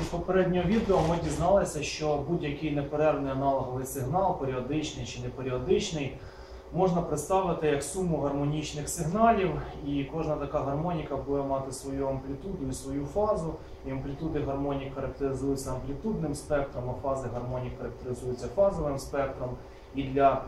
Із попереднього відео ми дізналися, що будь-який неперервний аналоговий сигнал, періодичний чи неперіодичний, можна представити як суму гармонічних сигналів, і кожна така гармоніка буде мати свою амплітуду і свою фазу. І амплітуди гармонік характеризуються амплітудним спектром, а фази гармонік характеризуються фазовим спектром. І для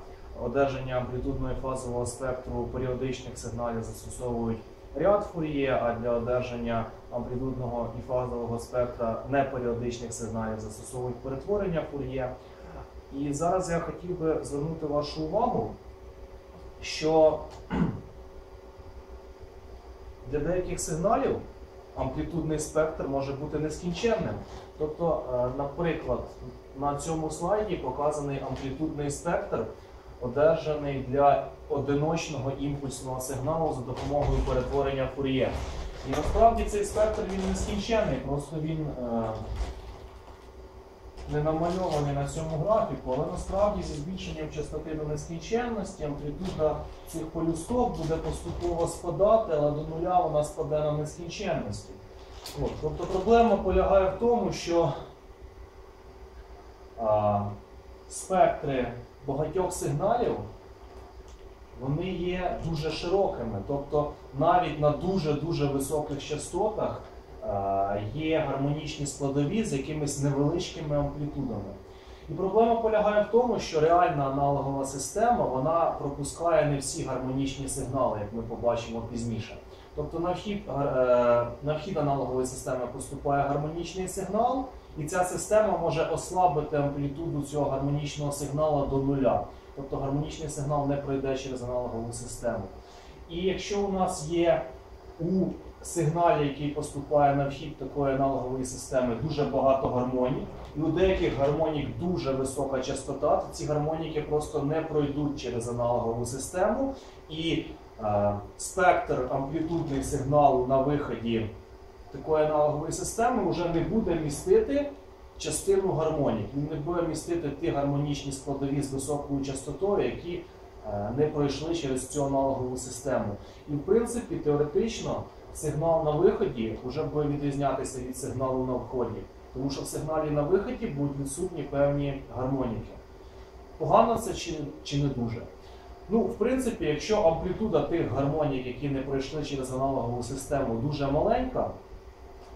одержання амплітудного і фазового спектру періодичних сигналів застосовують ряд фур'є, а для одержання амплітудного і фазового спектра неперіодичних сигналів застосовують перетворення фур'є. І зараз я хотів би звернути вашу увагу, що для деяких сигналів амплітудний спектр може бути нескінченним. Тобто, е, наприклад, на цьому слайді показаний амплітудний спектр, одержаний для одиночного імпульсного сигналу за допомогою перетворення фур'є. І насправді цей спектр він нескінченний, просто він е, не намальований на цьому графіку, але насправді зі збільшенням частоти до нескінченності амплітуда цих полюсток буде поступово спадати, але до нуля вона спаде на нескінченності. От, тобто проблема полягає в тому, що а, спектри багатьох сигналів вони є дуже широкими. Тобто навіть на дуже-дуже високих частотах е, є гармонічні складові з якимись невеличкими амплітудами. І проблема полягає в тому, що реальна аналогова система вона пропускає не всі гармонічні сигнали, як ми побачимо пізніше. Тобто на вхід, е, на вхід аналогової системи поступає гармонічний сигнал, і ця система може ослабити амплітуду цього гармонічного сигналу до нуля. Тобто гармонічний сигнал не пройде через аналогову систему. І якщо у нас є у сигналі, який поступає на вхід такої аналогової системи, дуже багато гармоній, і у деяких гармонік дуже висока частота, то ці гармоніки просто не пройдуть через аналогову систему, і е, спектр амплітудний сигналу на виході такої аналогової системи вже не буде містити частину гармонік. Він не буде містити ті гармонічні складові з високою частотою, які е, не пройшли через цю аналогову систему. І в принципі, теоретично, сигнал на виході вже буде відрізнятися від сигналу на вході, тому що в сигналі на виході будуть відсутні певні гармоніки. Погано це чи, чи не дуже? Ну, в принципі, якщо амплітуда тих гармонік, які не пройшли через аналогову систему, дуже маленька,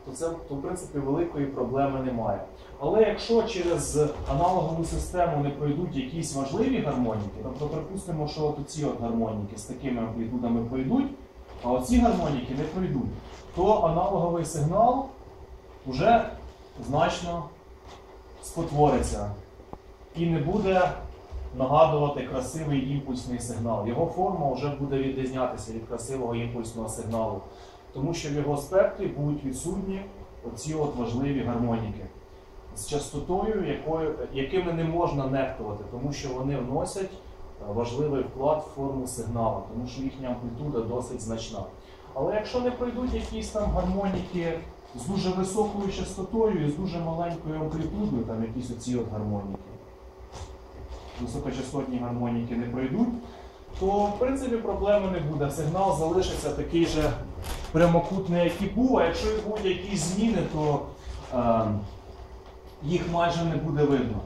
то це то, в принципі великої проблеми немає. Але якщо через аналогову систему не пройдуть якісь важливі гармоніки, тобто припустимо, що от ці от гармоніки з такими амплітудами пройдуть, а оці гармоніки не пройдуть, то аналоговий сигнал вже значно спотвориться і не буде нагадувати красивий імпульсний сигнал. Його форма вже буде відрізнятися від красивого імпульсного сигналу, тому що в його спектрі будуть відсутні оці от важливі гармоніки з частотою, якою, якими не можна нехтувати, тому що вони вносять е, важливий вклад в форму сигналу, тому що їхня амплітуда досить значна. Але якщо не пройдуть якісь там гармоніки з дуже високою частотою і з дуже маленькою амплітудою, там якісь оці от гармоніки, високочастотні гармоніки не пройдуть, то в принципі проблеми не буде. Сигнал залишиться такий же прямокутний, і був, а якщо і будуть якісь зміни, то е, їх майже не буде видно.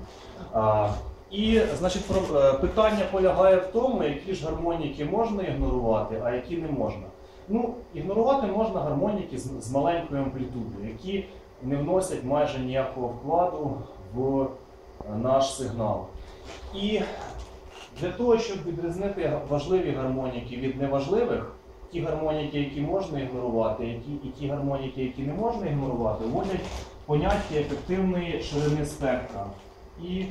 А, і значить, е, питання полягає в тому, які ж гармоніки можна ігнорувати, а які не можна. Ну, ігнорувати можна гармоніки з, з маленькою амплітудою, які не вносять майже ніякого вкладу в е, наш сигнал. І для того, щоб відрізнити важливі гармоніки від неважливих, ті гармоніки, які можна ігнорувати, які, і ті гармоніки, які не можна ігнорувати, вводять поняття ефективної ширини спектра. І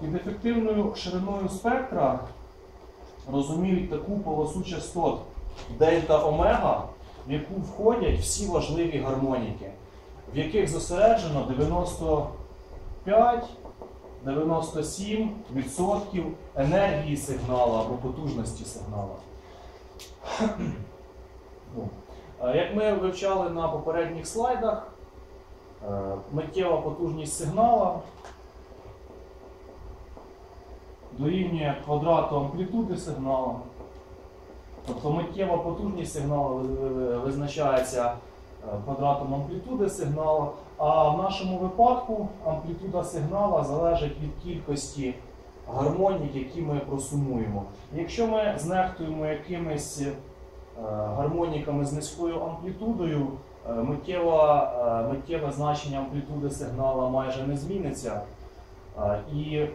під ефективною шириною спектра розуміють таку полосу частот дельта омега, в яку входять всі важливі гармоніки, в яких зосереджено 95-97% енергії сигнала або потужності сигнала. Е, Як ми вивчали на попередніх слайдах, е, миттєва потужність сигнала дорівнює квадрату амплітуди сигналу. Тобто миттєва потужність сигналу ви- ви- визначається квадратом амплітуди сигналу. А в нашому випадку амплітуда сигнала залежить від кількості гармонік, які ми просумуємо. Якщо ми знехтуємо якимись е, гармоніками з низькою амплітудою, е, е, миттєве значення амплітуди сигнала майже не зміниться. І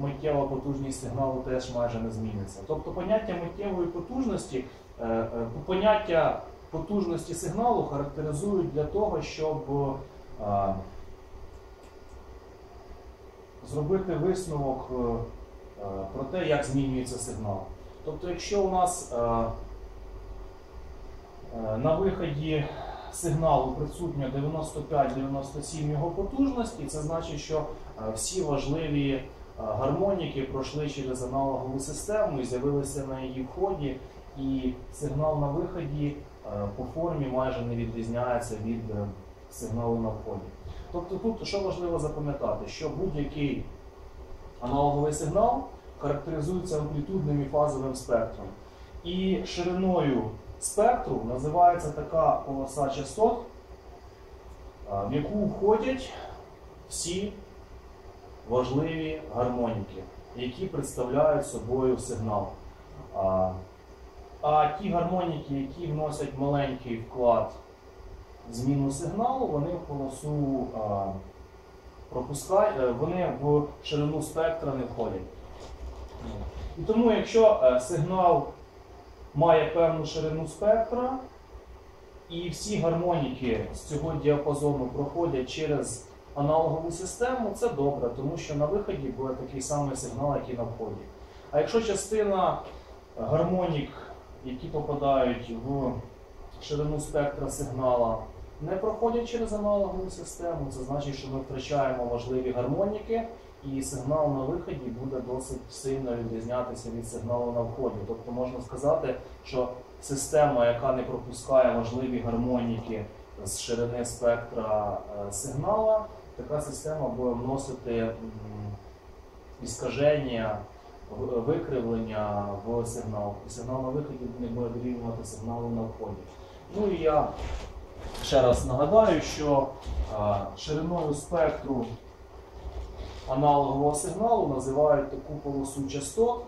миттєва потужність сигналу теж майже не зміниться. Тобто поняття миттєвої потужності, поняття потужності сигналу характеризують для того, щоб зробити висновок е, е, про те, як змінюється сигнал. Тобто, якщо у нас е, на виході сигналу присутньо 95-97 його потужності, це значить, що всі важливі гармоніки пройшли через аналогову систему і з'явилися на її вході, і сигнал на виході по формі майже не відрізняється від сигналу на вході. Тобто тут що важливо запам'ятати, що будь-який аналоговий сигнал характеризується амплітудним і фазовим спектром. І шириною спектру називається така полоса частот, в яку входять всі важливі гармоніки, які представляють собою сигнал. А, ті гармоніки, які вносять маленький вклад зміну сигналу, вони в полосу пропускають, е, вони в ширину спектра не входять. І тому, якщо е, сигнал має певну ширину спектра, і всі гармоніки з цього діапазону проходять через аналогову систему, це добре, тому що на виході буде такий самий сигнал, як і на вході. А якщо частина гармонік, які попадають в ширину спектра сигнала, не проходять через аналогову систему, це значить, що ми втрачаємо важливі гармоніки, і сигнал на виході буде досить сильно відрізнятися від сигналу на вході. Тобто можна сказати, що система, яка не пропускає важливі гармоніки з ширини спектра е, сигнала, така система буде вносити іскаження, викривлення в сигнал. І сигнал на виході не буде дорівнювати сигналу на вході. Ну і я ще раз нагадаю, що шириною спектру аналогового сигналу називають таку полосу частот,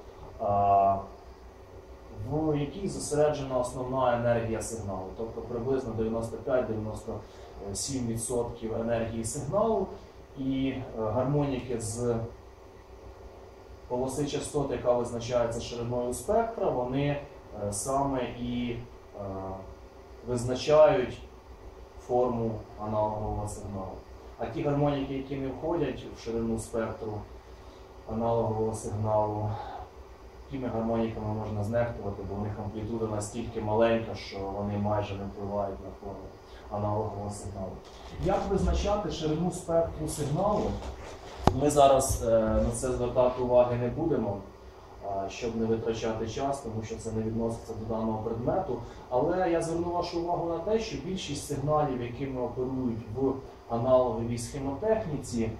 в якій зосереджена основна енергія сигналу, тобто приблизно 95-97% енергії сигналу, і е, гармоніки з полоси частот, яка визначається шириною спектра, вони е, саме і е, визначають форму аналогового сигналу. А ті гармоніки, які не входять в ширину спектру аналогового сигналу, тими гармоніками можна знехтувати, бо у них амплітуда настільки маленька, що вони майже не впливають на форму аналогового сигналу. Як визначати ширину спектру сигналу? Ми зараз е, на це звертати уваги не будемо, щоб не витрачати час, тому що це не відноситься до даного предмету. Але я зверну вашу увагу на те, що більшість сигналів, якими оперують в аналоговій схемотехніці,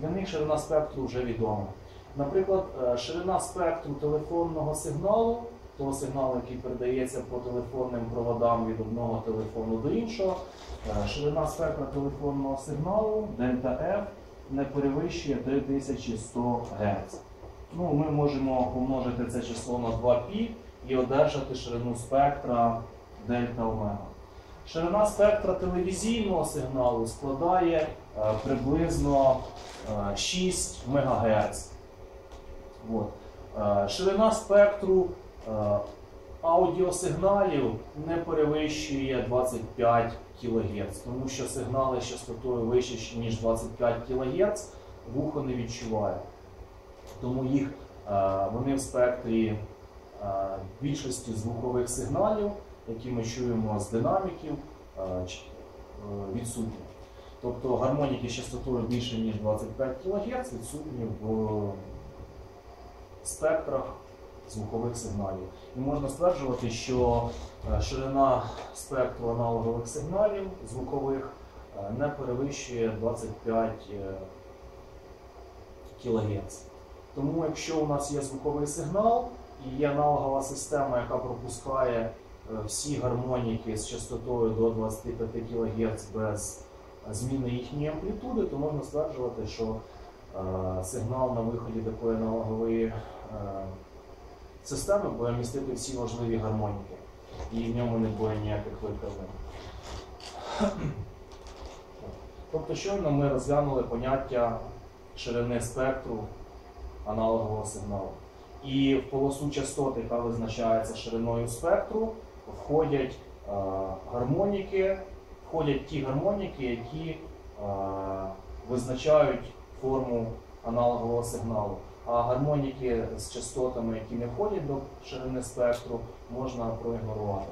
для них ширина спектру вже відома. Наприклад, е, ширина спектру телефонного сигналу, того сигналу, який передається по телефонним проводам від одного телефону до іншого, е, ширина спектра телефонного сигналу дельта F не перевищує 3100 Гц. Ну, ми можемо помножити це число на 2π і одержати ширину спектра дельта омега. Ширина спектра телевізійного сигналу складає е, приблизно е, 6 МГц. От. Е, Ширина спектру е, аудіосигналів не перевищує 25 кГц, тому що сигнали з частотою вище, ніж 25 кГц, вухо не відчуває. Тому їх е, вони в спектрі е, більшості звукових сигналів, які ми чуємо з динаміків, е, відсутні. Тобто гармоніки з частотою більше, ніж 25 кГц відсутні в спектрах звукових сигналів. І можна стверджувати, що ширина спектру аналогових сигналів звукових не перевищує 25 кГц. Тому якщо у нас є звуковий сигнал і є аналогова система, яка пропускає е, всі гармоніки з частотою до 25 кГц без зміни їхньої амплітуди, то можна стверджувати, що е, сигнал на виході такої аналогової е, системи буде містити всі важливі гармоніки, і в ньому не буде ніяких викривлень. Тобто, щойно ми розглянули поняття ширини спектру аналогового сигналу. І в полосу частот, яка визначається шириною спектру, входять е, гармоніки, входять ті гармоніки, які е, визначають форму аналогового сигналу. А гармоніки з частотами, які не входять до ширини спектру, можна проігнорувати.